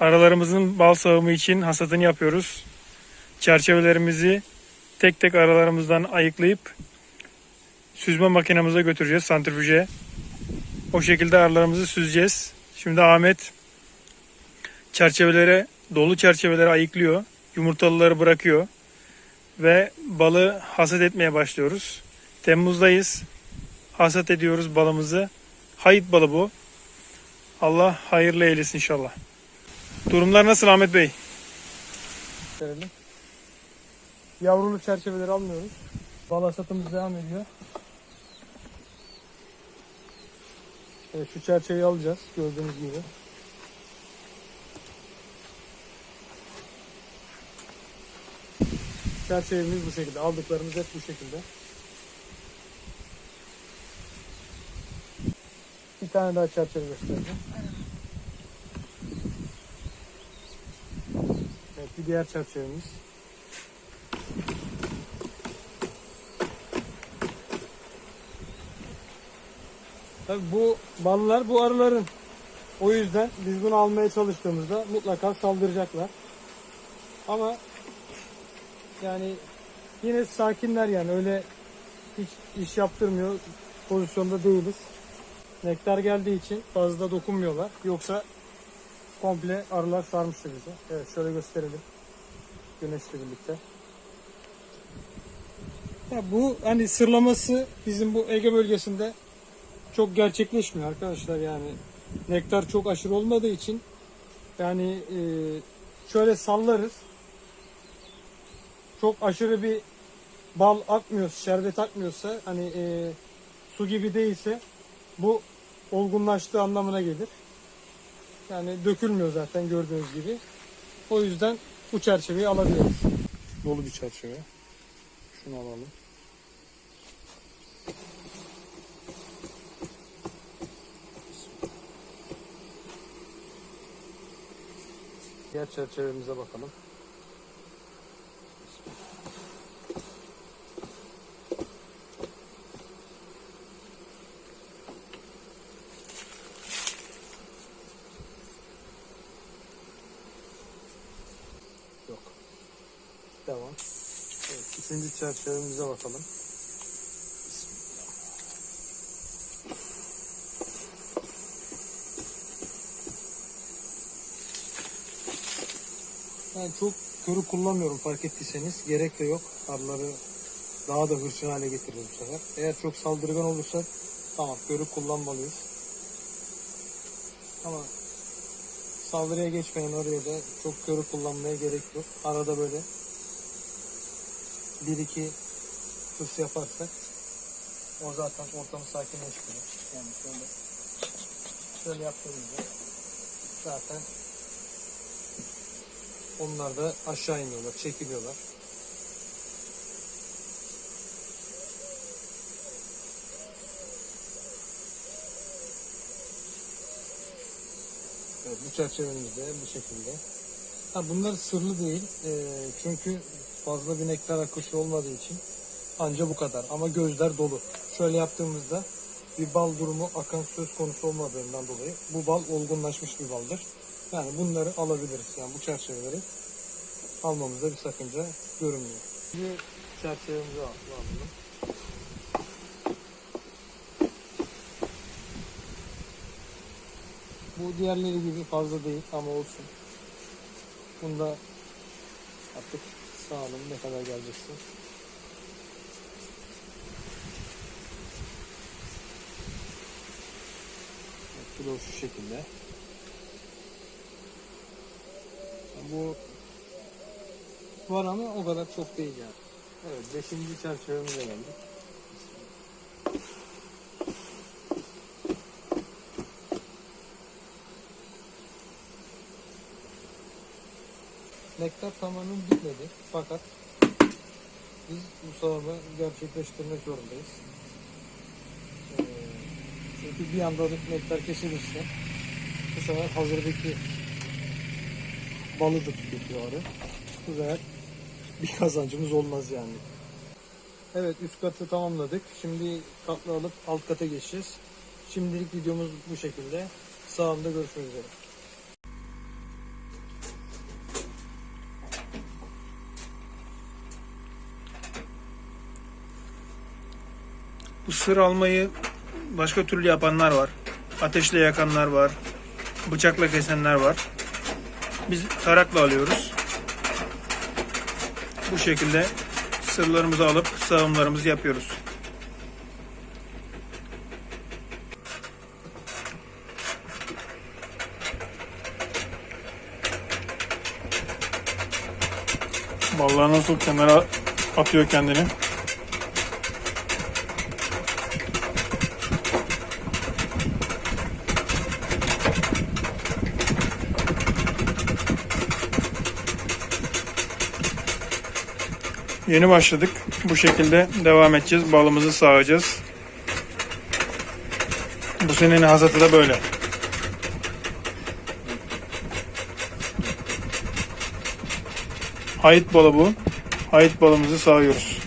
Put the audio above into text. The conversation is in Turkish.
Aralarımızın bal sağımı için hasadını yapıyoruz. Çerçevelerimizi tek tek aralarımızdan ayıklayıp süzme makinemize götüreceğiz santrifüje. O şekilde aralarımızı süzeceğiz. Şimdi Ahmet çerçevelere, dolu çerçeveleri ayıklıyor. Yumurtalıları bırakıyor. Ve balı hasat etmeye başlıyoruz. Temmuz'dayız. Hasat ediyoruz balımızı. Hayıt balı bu. Allah hayırlı eylesin inşallah. Durumlar nasıl Ahmet Bey? Verelim. Yavrulu çerçeveleri almıyoruz. Bal hasatımız devam ediyor. Evet, şu çerçeveyi alacağız gördüğünüz gibi. Çerçevemiz bu şekilde. Aldıklarımız hep bu şekilde. Bir tane daha çerçeve göstereceğim. Bir diğer çerçevemiz. Tabii bu ballar bu arıların. O yüzden biz bunu almaya çalıştığımızda mutlaka saldıracaklar. Ama yani yine sakinler yani öyle hiç iş yaptırmıyor pozisyonda değiliz. Nektar geldiği için fazla dokunmuyorlar. Yoksa komple arılar sarmıştı bizi. Evet şöyle gösterelim. Güneşle birlikte. Ya bu hani sırlaması bizim bu Ege bölgesinde çok gerçekleşmiyor arkadaşlar yani. Nektar çok aşırı olmadığı için yani e, şöyle sallarız. Çok aşırı bir bal akmıyorsa, şerbet akmıyorsa hani e, su gibi değilse bu olgunlaştığı anlamına gelir. Yani dökülmüyor zaten gördüğünüz gibi. O yüzden bu çerçeveyi alabiliriz. Dolu bir çerçeve. Şunu alalım. Diğer çerçevemize bakalım. Devam. Evet, üçüncü çerçevemize bakalım. Ben çok körü kullanmıyorum fark ettiyseniz. Gerek de yok. Arıları daha da hırçın hale getirir bu sefer. Eğer çok saldırgan olursa tamam körü kullanmalıyız. Ama saldırıya geçmeyen arıya da çok körü kullanmaya gerek yok. Arada böyle bir iki hırs yaparsak o zaten ortamı sakinleştiriyor. Yani şöyle şöyle yaptığımızda zaten onlar da aşağı iniyorlar, çekiliyorlar. Evet, bu çerçevemiz de bu şekilde. Ha, bunlar sırlı değil. Ee, çünkü fazla bir nektar akışı olmadığı için anca bu kadar. Ama gözler dolu. Şöyle yaptığımızda bir bal durumu akan söz konusu olmadığından dolayı bu bal olgunlaşmış bir baldır. Yani bunları alabiliriz. Yani bu çerçeveleri almamızda bir sakınca görünmüyor. Bir çerçevemizi alalım. Bu diğerleri gibi fazla değil ama olsun. Bunda artık sağalım ne kadar geleceksin. Da şu şekilde. Bu var ama o kadar çok değil yani. Evet, beşinci çerçevemize geldik. Nektar tamamen bitmedi fakat biz bu sağımı gerçekleştirmek zorundayız. Ee, çünkü bir anda nektar kesilirse bu sefer hazırdaki balı da tüketiyor. Bu sefer bir kazancımız olmaz yani. Evet üst katı tamamladık. Şimdi katlı alıp alt kata geçeceğiz. Şimdilik videomuz bu şekilde. Sağımda görüşmek üzere. Bu sır almayı başka türlü yapanlar var. Ateşle yakanlar var. Bıçakla kesenler var. Biz tarakla alıyoruz. Bu şekilde sırlarımızı alıp sağımlarımızı yapıyoruz. Vallahi nasıl kenara atıyor kendini. Yeni başladık. Bu şekilde devam edeceğiz. Balımızı sağacağız. Bu senenin hasatı da böyle. Hayıt balı bu. Hayıt balımızı sağıyoruz.